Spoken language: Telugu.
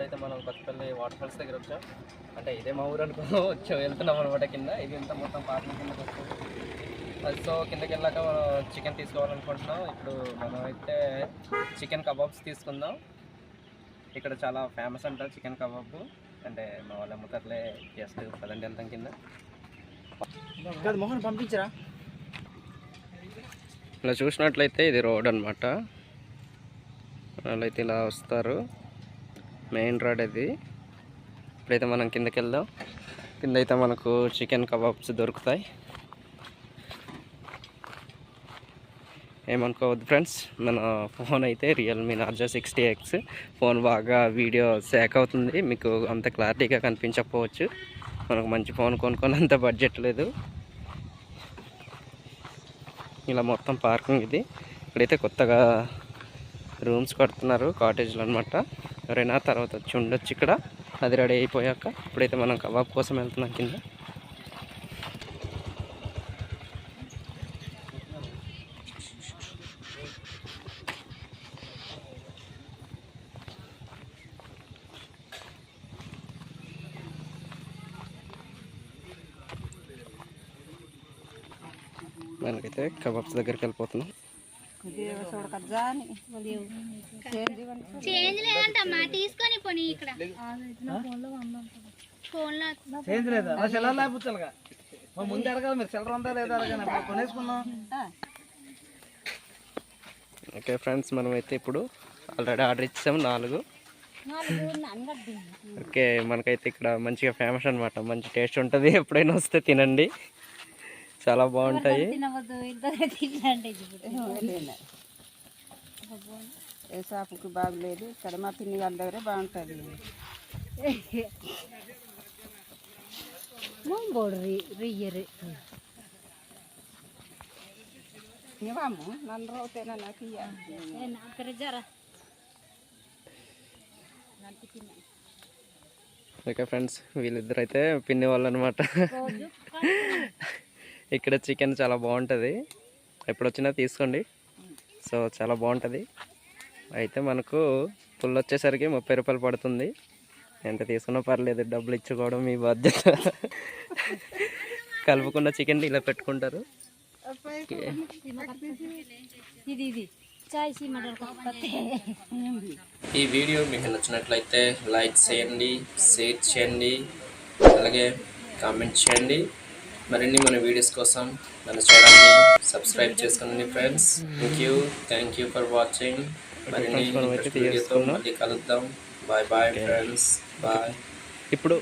ఇప్పుడైతే మనం కొత్తపల్లి వాటర్ ఫాల్స్ దగ్గర వచ్చాం. అంటే ఇదే మా ఊరు అనుకో వచ్చాం వెళ్తున్నాం అనమాట కింద. ఇది అంతా మొత్తం పార్కింగ్ కిందకి వస్తుంది. అది సో కిందకి వెళ్ళాక మనం చికెన్ తీసుకోవాలనుకుంటున్నాం. ఇప్పుడు మనం అయితే చికెన్ కబాబ్స్ తీసుకుందాం. ఇక్కడ చాలా ఫేమస్ అంట చికెన్ కబాబ్ అంటే మా వాళ్ళు అమ్ముతారులే జస్ట్ పదండి వెళ్తాం కింద. కాదు మోహన్ పంపించరా? ఇలా చూసినట్లయితే ఇది రోడ్ అనమాట వాళ్ళైతే ఇలా వస్తారు. మెయిన్ రోడ్ ఇది ఇప్పుడైతే మనం కిందకి వెళ్దాం కింద అయితే మనకు చికెన్ కబాబ్స్ దొరుకుతాయి. ఏమనుకోవద్దు ఫ్రెండ్స్ మన ఫోన్ అయితే Realme Narzo sixty X phone బాగా వీడియో షేక్ అవుతుంది. మీకు అంత క్లారిటీగా కనిపించకపోవచ్చు. మనకు మంచి ఫోన్ కొనుక్కొని అంత బడ్జెట్ లేదు. ఇలా మొత్తం పార్కింగ్ ఇది. ఇక్కడైతే కొత్తగా రూమ్స్ కడుతున్నారు కాటేజ్లు అనమాట ఎవరైనా తర్వాత వచ్చి ఉండొచ్చు ఇక్కడ. అది రెడీ అయిపోయాక ఇప్పుడైతే మనం కబాబ్ కోసం వెళ్తున్నాం కింద. మనకైతే కబాబ్స్ దగ్గరికి వెళ్ళిపోతున్నాం. చేంజ్ లేదంటమ్మా తీసుకొని పోనీ ఇక్కడ. ఫోన్లో చేంజ్ లేదా? సెలవు లేకపోతేగా ముందు అడగాలి మీరు సెలవు ఉందా లేదా అడగాలి అప్పుడు కొనేసుకున్నాం ఓకే ఫ్రెండ్స్ మనమైతే ఇప్పుడు ఆల్రెడీ ఆర్డర్ ఇచ్చాము నాలుగు. ఓకే మనకైతే ఇక్కడ మంచిగా ఫేమస్ అనమాట మంచి టేస్ట్ ఉంటుంది ఎప్పుడైనా వస్తే తినండి. చాలా బాగుంటాయి. ఏ షాపుకి బాగలేదు. ఇక్కడ మా పిన్ని వాళ్ళ దగ్గర బాగుంటుంది. నాకు ఇయ్య? అక్కడ జరా. ఓకే ఫ్రెండ్స్ వీళ్ళిద్దరు అయితే పిన్ని వాళ్ళు అనమాట ఇక్కడ చికెన్ చాలా బాగుంటుంది. ఎప్పుడు వచ్చినా తీసుకోండి. సో చాలా బాగుంటుంది. అయితే మనకు పుల్ వచ్చేసరికి ముప్పై రూపాయలు పడుతుంది. ఎంత తీసుకున్నా పర్లేదు డబ్బులు ఇచ్చుకోవడం మీ బాధ్యత. కలుపుకున్న చికెన్ ఇలా పెట్టుకుంటారు. ఓకే. ఇది ఇది. చాయ్ సీమటర్ ఈ వీడియో మీకు నచ్చినట్లయితే లైక్ చేయండి షేర్ చేయండి అలాగే కామెంట్ చేయండి. మరిన్ని మన వీడియోస్ కోసం మన ఛానల్ని సబ్స్క్రైబ్ చేసుకోండి friends thank you thank you for watching మరిన్ని వీడియోతో మళ్ళీ కలుద్దాం. బాయ్ బాయ్ ఫ్రెండ్స్ బాయ్ ఇప్పుడు